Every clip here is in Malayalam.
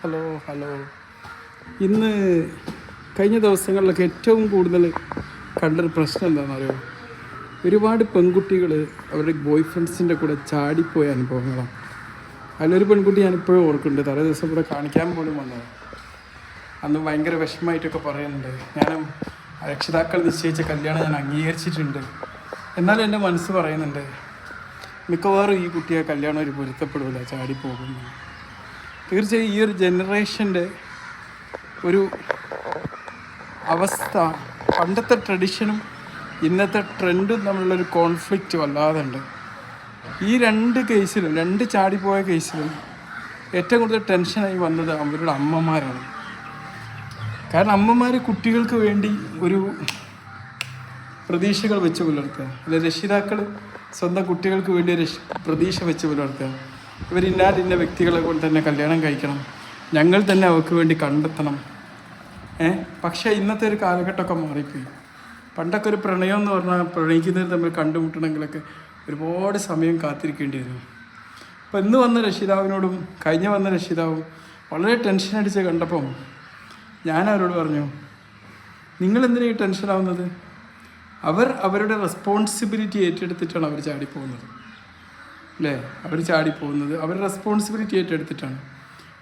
Hello hello. ഇന്ന് കഴിഞ്ഞ ദിവസങ്ങളിലൊക്കെ ഏറ്റവും കൂടുതൽ കണ്ടൊരു പ്രശ്നം എന്താണെന്നറിയോ? ഒരുപാട് പെൺകുട്ടികൾ അവരുടെ ബോയ് ഫ്രണ്ട്സിന്റെ കൂടെ ചാടിപ്പോയ അനുഭവങ്ങളാണ്. അതിലൊരു പെൺകുട്ടി ഞാൻ ഞാനിപ്പോഴും ഓർക്കുന്നുണ്ട്. തലേ ദിവസം ഇവിടെ കാണിക്കാൻ പോലും വന്നത്. അന്ന് ഭയങ്കര വിഷമമായിട്ടൊക്കെ പറയുന്നുണ്ട്. ഞാൻ രക്ഷിതാക്കൾ നിശ്ചയിച്ച കല്യാണം ഞാൻ അംഗീകരിച്ചിട്ടുണ്ട്. എന്നാലും എന്റെ മനസ്സ് പറയുന്നുണ്ട് മിക്കവാറും ഈ കുട്ടിയെ കല്യാണം ഒരു പൊരുത്തപ്പെടില്ല ചാടിപ്പോകുന്നു തീർച്ചയായും ഈ ഒരു ജനറേഷന്റെ ഒരു അവസ്ഥ പണ്ടത്തെ ട്രഡിഷനും ഇന്നത്തെ ട്രെൻഡും തമ്മിലുള്ളൊരു കോൺഫ്ലിക്റ്റ് വല്ലാതുണ്ട് ഈ രണ്ട് കേസിലും രണ്ട് ചാടിപ്പോയ കേസിലും ഏറ്റവും കൂടുതൽ ടെൻഷനായി വന്നത് അവരുടെ അമ്മമാരാണ്. കാരണം അമ്മമാർ കുട്ടികൾക്ക് വേണ്ടി ഒരു പ്രതീക്ഷകൾ വെച്ച് പുലർത്തുക. അല്ലെ രക്ഷിതാക്കൾ സ്വന്തം കുട്ടികൾക്ക് വേണ്ടി പ്രതീക്ഷ വെച്ച് പുലർത്തുക. ഇന്നാട് വ്യക്തികളെ കൊണ്ട് തന്നെ കല്യാണം കഴിക്കണം. ഞങ്ങൾ തന്നെ അവർക്ക് വേണ്ടി കണ്ടെത്തണം. ഏ? പക്ഷേ ഇന്നത്തെ ഒരു കാലഘട്ടമൊക്കെ മാറിപ്പോയി. പണ്ടൊക്കെ ഒരു പ്രണയം എന്ന് പറഞ്ഞാൽ പ്രണയിക്കുന്നവർ തമ്മിൽ കണ്ടുമുട്ടണമെങ്കിലൊക്കെ ഒരുപാട് സമയം കാത്തിരിക്കേണ്ടി വരും. അപ്പോൾ ഇന്ന് വന്ന രക്ഷിതാവിനോടും കഴിഞ്ഞ വന്ന രക്ഷിതാവും വളരെ ടെൻഷൻ അടിച്ച് കണ്ടപ്പം ഞാൻ അവരോട് പറഞ്ഞു നിങ്ങൾ എന്തിനാ ഈ ടെൻഷനാവുന്നത് അവർ അവരുടെ റെസ്പോൺസിബിലിറ്റി ഏറ്റെടുത്തിട്ടാണ് അവർ ചാടിപ്പോകുന്നത്. അല്ലേ അവർ ചാടിപ്പോകുന്നത്. അവർ റെസ്പോൺസിബിലിറ്റി ഏറ്റെടുത്തിട്ടാണ്.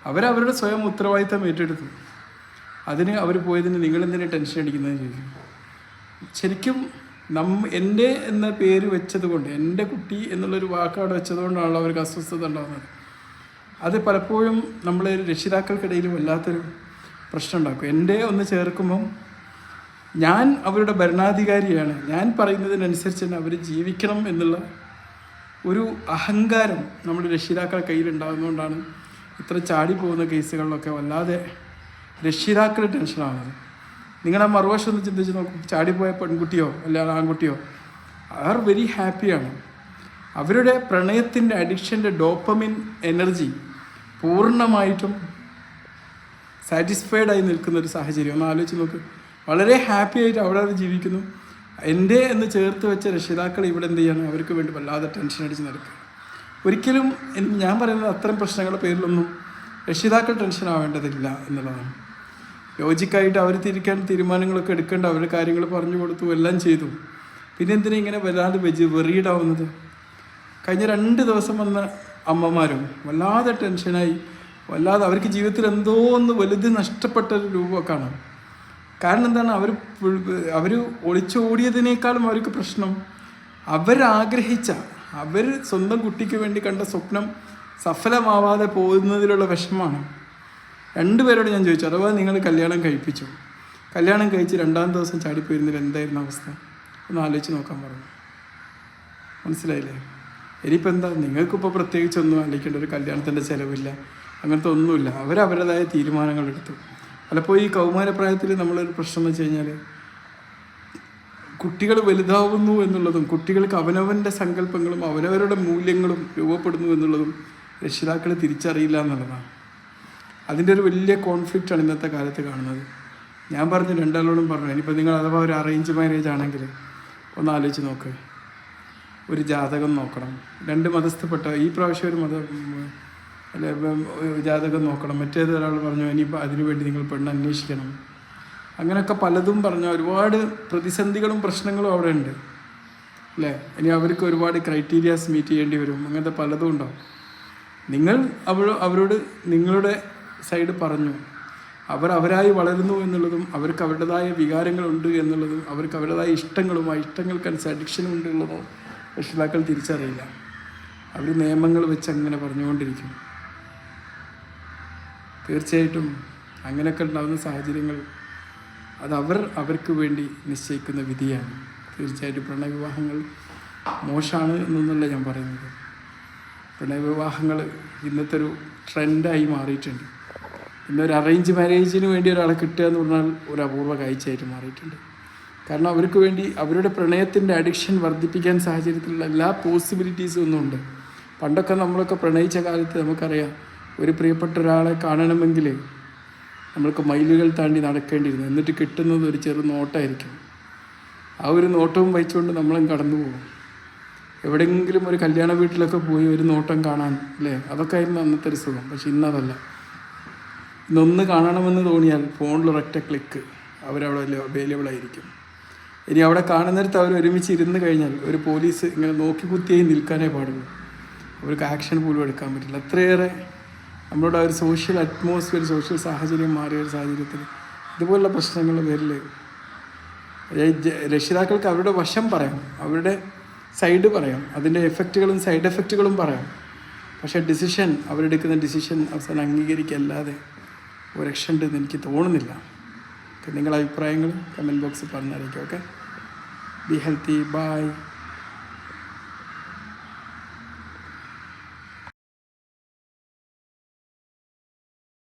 അവരവരുടെ സ്വയം ഉത്തരവാദിത്തം ഏറ്റെടുത്തു. അതിന് അവർ പോയതിന് നിങ്ങളെന്തിനെ ടെൻഷൻ അടിക്കുന്നതെന്ന് ചോദിക്കും. ശരിക്കും നമ്മ എന്റെ എന്ന പേര് വെച്ചത് കൊണ്ട് എന്റെ കുട്ടി എന്നുള്ളൊരു വാക്ക് അവിടെ വെച്ചതുകൊണ്ടാണല്ലോ അവർക്ക് അസ്വസ്ഥത ഉണ്ടാകുന്നത്. അത് പലപ്പോഴും നമ്മൾ രക്ഷിതാക്കൾക്കിടയിൽ വല്ലാത്തൊരു പ്രശ്നം ഉണ്ടാക്കും. എന്റെ ഒന്ന് ചേർക്കുമ്പം ഞാൻ അവരുടെ ഭരണാധികാരിയാണ്. ഞാൻ പറയുന്നതിനനുസരിച്ച് തന്നെ അവർ ജീവിക്കണം എന്നുള്ള ഒരു അഹങ്കാരം നമ്മുടെ രക്ഷിതാക്കളെ കയ്യിലുണ്ടാകുന്നതുകൊണ്ടാണ് ഇത്ര ചാടി പോകുന്ന കേസുകളിലൊക്കെ വല്ലാതെ രക്ഷിതാക്കൾ ടെൻഷനാണത് നിങ്ങളെ മറുവശം ഒന്ന് ചിന്തിച്ച് നോക്കും. ചാടിപ്പോയ പെൺകുട്ടിയോ അല്ലാതെ ആൺകുട്ടിയോ ആർ വെരി ഹാപ്പിയാണ് അവരുടെ പ്രണയത്തിന്റെ അഡിക്ഷന്റെ ഡോപ്പമിൻ എനർജി പൂർണമായിട്ടും സാറ്റിസ്ഫൈഡ് ആയി നിൽക്കുന്ന ഒരു സാഹചര്യം. ഒന്ന് ആലോചിച്ച് നോക്ക്. വളരെ ഹാപ്പി ആയിട്ട് അവിടെ അവർ ജീവിക്കുന്നു. എന്റെ എന്ന് ചേർത്ത് വെച്ച രക്ഷിതാക്കൾ ഇവിടെ എന്ത് ചെയ്യണം? അവർക്ക് വേണ്ടി വല്ലാതെ ടെൻഷൻ അടിച്ച് നടക്കുക. ഒരിക്കലും ഞാൻ പറയുന്നത് അത്തരം പ്രശ്നങ്ങളുടെ പേരിലൊന്നും രക്ഷിതാക്കൾ ടെൻഷൻ ആവേണ്ടതില്ല എന്നുള്ളതാണ്. ലോജിക്കായിട്ട് അവർ തിരിക്കാൻ തീരുമാനങ്ങളൊക്കെ എടുക്കേണ്ട അവർ കാര്യങ്ങൾ പറഞ്ഞു കൊടുത്തു എല്ലാം ചെയ്തു. പിന്നെ എന്തിനാ ഇങ്ങനെ വല്ലാതെ വെജ് വെറിയിടാവുന്നത് കഴിഞ്ഞ രണ്ട് ദിവസം വന്ന അമ്മമാരും വല്ലാതെ ടെൻഷനായി വല്ലാതെ അവർക്ക് ജീവിതത്തിൽ എന്തോ ഒന്ന് വലുത് നഷ്ടപ്പെട്ട ഒരു രൂപമൊക്കെയാണ് കാരണം എന്താണ്? അവർ അവർ ഒളിച്ചോടിയതിനേക്കാളും അവർക്ക് പ്രശ്നം. അവരാഗ്രഹിച്ച അവർ സ്വന്തം കുട്ടിക്ക് വേണ്ടി കണ്ട സ്വപ്നം സഫലമാവാതെ പോകുന്നതിലുള്ള വിഷമമാണ്. രണ്ടുപേരോട് ഞാൻ ചോദിച്ചു അഥവാ നിങ്ങൾ കല്യാണം കഴിപ്പിച്ചു? കല്യാണം കഴിച്ച് രണ്ടാം ദിവസം ചാടിപ്പോയിരുന്നതിൽ എന്തായിരുന്നു അവസ്ഥ? ഒന്ന് ആലോചിച്ച് നോക്കാൻ പറഞ്ഞു. മനസ്സിലായില്ലേ? ഇനിയിപ്പോൾ എന്താ? നിങ്ങൾക്കിപ്പോൾ പ്രത്യേകിച്ചൊന്നും ആലോചിക്കേണ്ട ഒരു കല്യാണത്തിന്റെ ചിലവില്ല. അങ്ങനത്തെ ഒന്നുമില്ല. അവരവരുടേതായ തീരുമാനങ്ങൾ എടുത്തു പലപ്പോഴും ഈ കൗമാരപ്രായത്തിൽ നമ്മളൊരു പ്രശ്നം വെച്ച് കഴിഞ്ഞാൽ കുട്ടികൾ വലുതാവുന്നു എന്നുള്ളതും കുട്ടികൾക്ക് അവനവന്റെ സങ്കല്പങ്ങളും അവനവരുടെ മൂല്യങ്ങളും രൂപപ്പെടുന്നു എന്നുള്ളതും രക്ഷിതാക്കൾ തിരിച്ചറിയില്ല എന്നുള്ളതാണ്. അതിന്റെ ഒരു വലിയ കോൺഫ്ലിക്റ്റാണ് ഇന്നത്തെ കാലത്ത് കാണുന്നത്. ഞാൻ പറഞ്ഞു രണ്ടാളോടും പറഞ്ഞു ഇനിയിപ്പോൾ നിങ്ങൾ അഥവാ ഒരു അറേഞ്ച് മാരേജ് ആണെങ്കിൽ ഒന്ന് ആലോചിച്ച് നോക്ക്. ഒരു ജാതകം നോക്കണം. രണ്ട് മതസ്ഥപ്പെട്ട ഈ പ്രാവശ്യം ഒരു മത ജാതകം നോക്കണം. മറ്റേത് ഒരാൾ പറഞ്ഞു ഇനിയിപ്പോൾ അതിനുവേണ്ടി നിങ്ങൾ പെണ്ണ് അന്വേഷിക്കണം. അങ്ങനെയൊക്കെ പലതും പറഞ്ഞ ഒരുപാട് പ്രതിസന്ധികളും പ്രശ്നങ്ങളും അവിടെ ഉണ്ട്. അല്ലേ ഇനി അവർക്ക് ഒരുപാട് ക്രൈറ്റീരിയാസ് മീറ്റ് ചെയ്യേണ്ടി വരും. അങ്ങനത്തെ പലതും ഉണ്ടാവും. നിങ്ങൾ അവ അവരോട് നിങ്ങളുടെ സൈഡ് പറഞ്ഞു. അവർ അവരായി വളരുന്നു എന്നുള്ളതും അവർക്ക് അവരുടേതായ വികാരങ്ങളുണ്ട് എന്നുള്ളതും അവർക്ക് അവരുടേതായ ഇഷ്ടങ്ങളും ആ ഇഷ്ടങ്ങൾക്കനുസരിച്ച് അഡിക്ഷനും ഉണ്ട് എന്നുള്ളതും രക്ഷിതാക്കൾ തിരിച്ചറിയില്ല. അവർ നിയമങ്ങൾ വെച്ച് അങ്ങനെ പറഞ്ഞുകൊണ്ടിരിക്കും. തീർച്ചയായിട്ടും അങ്ങനെയൊക്കെ ഉണ്ടാകുന്ന സാഹചര്യങ്ങൾ അത് അവർ അവർക്ക് വേണ്ടി നിശ്ചയിക്കുന്ന വിധിയാണ്. തീർച്ചയായിട്ടും പ്രണയവിവാഹങ്ങൾ മോശമാണ് എന്നൊന്നല്ല ഞാൻ പറയുന്നത്. പ്രണയവിവാഹങ്ങൾ ഇന്നത്തെ ഒരു ട്രെൻഡായി മാറിയിട്ടുണ്ട്. ഇന്നൊരു അറേഞ്ച് മാരേജിന് വേണ്ടി ഒരാളെ കിട്ടുക എന്ന് പറഞ്ഞാൽ ഒരു അപൂർവ കാഴ്ചയായിട്ട് മാറിയിട്ടുണ്ട്. കാരണം അവർക്ക് വേണ്ടി അവരുടെ പ്രണയത്തിന്റെ അഡിക്ഷൻ വർദ്ധിപ്പിക്കാൻ സാഹചര്യത്തിലുള്ള എല്ലാ പോസിബിലിറ്റീസും ഒന്നും ഉണ്ട് പണ്ടൊക്കെ നമ്മളൊക്കെ പ്രണയിച്ച കാലത്ത് നമുക്കറിയാം ഒരു പ്രിയപ്പെട്ട ഒരാളെ കാണണമെങ്കിൽ നമ്മൾക്ക് മൈലുകൾ താണ്ടി നടക്കേണ്ടിയിരുന്നു. എന്നിട്ട് കിട്ടുന്നത് ഒരു ചെറു നോട്ടായിരിക്കും. ആ ഒരു നോട്ടവും വഹിച്ചുകൊണ്ട് നമ്മളും കടന്നു പോകും. എവിടെയെങ്കിലും ഒരു കല്യാണ വീട്ടിലൊക്കെ പോയി ഒരു നോട്ടം കാണാൻ അല്ലേ? അതൊക്കെ ആയിരുന്നു അന്നത്തെ ഒരു സുഖം. പക്ഷെ ഇന്നതല്ല ഇന്നൊന്ന് കാണണമെന്ന് തോന്നിയാൽ ഫോണിൽ ഒരൊറ്റ ക്ലിക്ക്. അവരവിടെ അവൈലബിൾ ആയിരിക്കും. ഇനി അവിടെ കാണുന്നിടത്ത് അവർ ഒരുമിച്ച് ഇരുന്ന് കഴിഞ്ഞാൽ ഒരു പോലീസ് ഇങ്ങനെ നോക്കി കുത്തിയായി നിൽക്കാനേ പാടുള്ളൂ. അവർക്ക് ആക്ഷൻ പോലും എടുക്കാൻ പറ്റില്ല. അത്രയേറെ നമ്മുടെ ആ ഒരു സോഷ്യൽ അറ്റ്മോസ്ഫിയർ സോഷ്യൽ സാഹചര്യം മാറിയ ഒരു സാഹചര്യത്തിൽ ഇതുപോലുള്ള പ്രശ്നങ്ങൾ ജ- രക്ഷിതാക്കൾക്ക് അവരുടെ വശം പറയാം. അവരുടെ സൈഡ് പറയാം. അതിന്റെ എഫക്റ്റുകളും സൈഡ് എഫക്റ്റുകളും പറയാം. പക്ഷേ ഡിസിഷൻ അവരെടുക്കുന്ന ഡിസിഷൻ അവസാനം അംഗീകരിക്കല്ലാതെ ഒരു രക്ഷ ഉണ്ടെന്ന് എനിക്ക് തോന്നുന്നില്ല. നിങ്ങളുടെ അഭിപ്രായങ്ങൾ കമന്റ് ബോക്സിൽ പറഞ്ഞറിയിക്കും ഓക്കെ ബി ഹെൽത്തി ബൈ